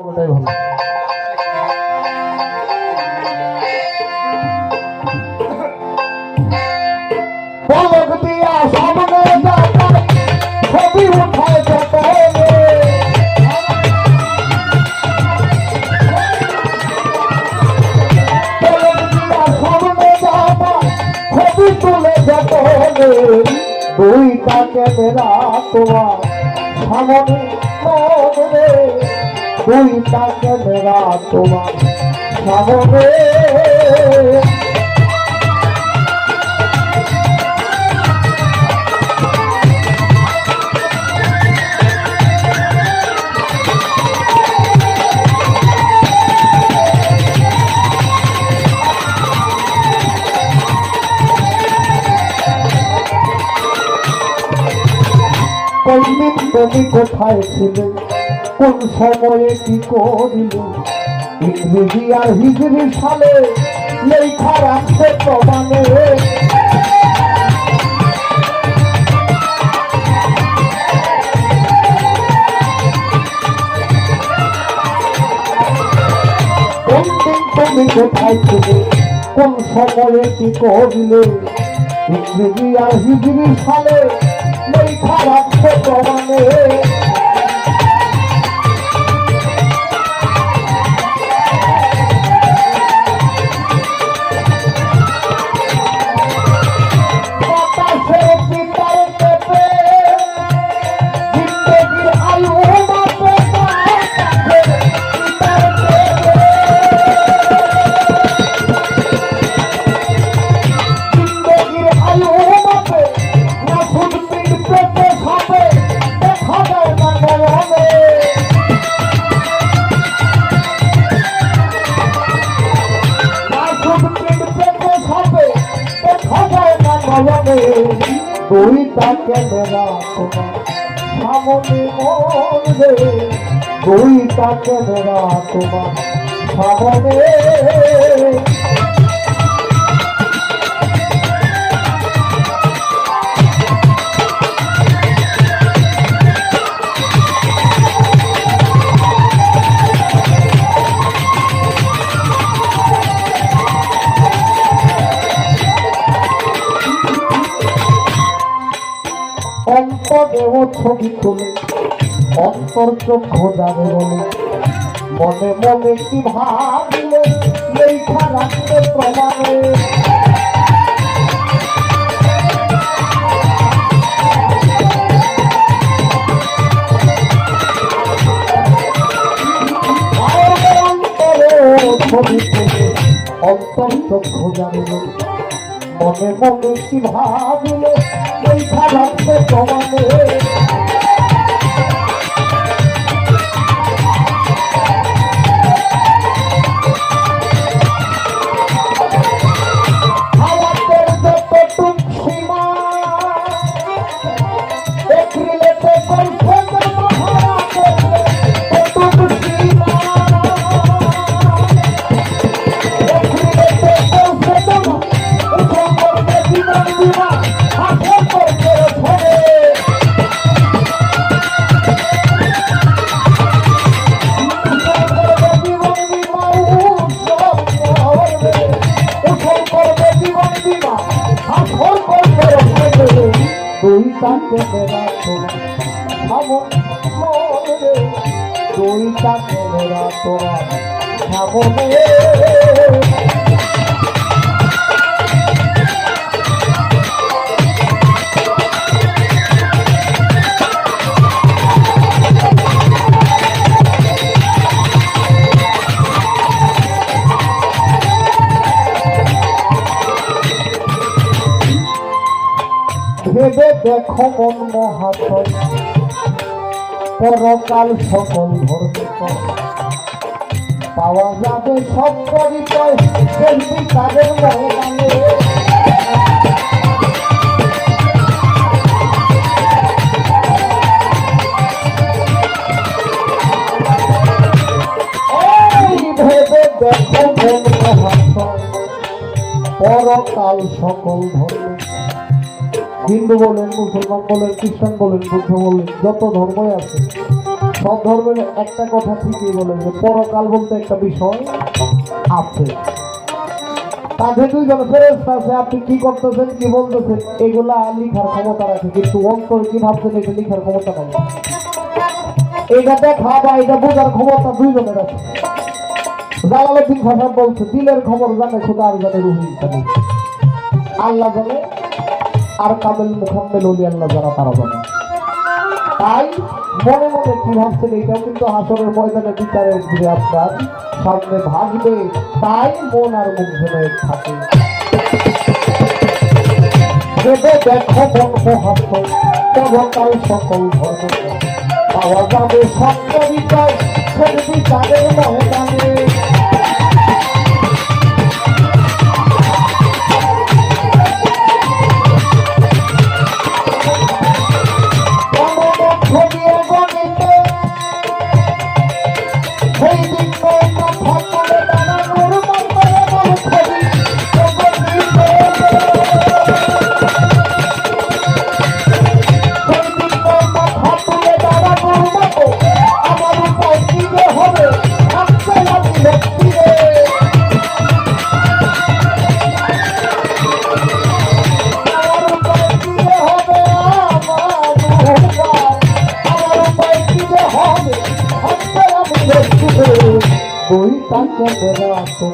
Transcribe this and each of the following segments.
কোনোটাই ভালো দুইটা ক্যামেরা তোমার সামনে মনে দুইটা ক্যামেরা তোমার সামনে কোথায় ছিলে কোন সময়ে কি করিলে? ইংরেজি আর হিজরি সালে লেখা রাখতে প্রমাণে। তুমি কোথায় ছিলে? কোন সময়ে কি করিলে? ইংরেজি আর হিজরি সালে লেখা রাখতে প্রমাণে। ক্যামেরা তোমার সামনে মরবে দুইটা ক্যামেরা তোমার। সামনে অন্তরেও ছবি তুলে অন্তর চক্ষু যাবে বলে। মনে মনে কি ভাবলে লেখা রাখতে প্রমাণে। অন্তরেও ছবি অন্তর চক্ষু যাবে মনে মনে কি ভাবলে জীবন বিমা হাসর করবে ধরে দুইটা ক্যামেরা তোমার সামনে দুইটা ক্যামেরা তোমার ভেবে দেখো মন মহাশয় পরকাল সকল পাওয়া যাবে সব পরিচয় তাদের ভেবে দেখো মন পরকাল সকল ধর্মে হিন্দু বলেন, মুসলমান বলেন, খ্রিস্টান বলেন, বুদ্ধ বলেন, যত ধর্মই আছে, সব ধর্মের একটা কথা ঠিকই বলে যে পরকাল বলতে একটা বিষয় আছে। ফেরেস্তা আছে, আপনি কি করতেছেন, কি বলতেছেন, এগুলা লিখার ক্ষমতা রাখে, কিন্তু অন্তর কি ভাবছেন, এটা লিখার ক্ষমতা নাই। এটা দেখা বা এটা বোঝার ক্ষমতা দুইজনের আছে। জালালউদ্দিন ভাষা বলছে, দিলের খবর জানে খোদা আর জানে রুহি আল্লাহ জানে আর কামেল মুখাম্মেল অলি আল্লাহ যারা তারা জানে তাই মনে মনে কি ভাবছেন এটাও কিন্তু হাসরের ময়দানে বিচারের ঘিরে আপনার সামনে ভাগবে তাই মন আর মুখ জেনে থাকে। ভেবে দেখো মন মহাত্ম তবকাল সকল ধর্ম। পাওয়া যাবে বিচার বিচারের ময়দানে তুই কাকে বেড়াতো?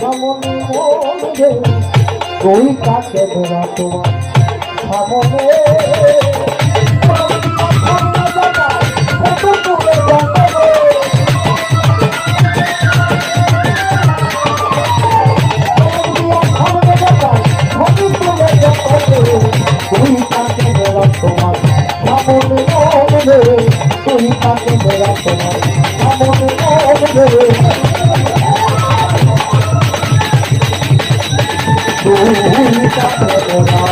সামনে মনে তুই তাকে বেড়াতো? সামনে তুই 수고하셨 습.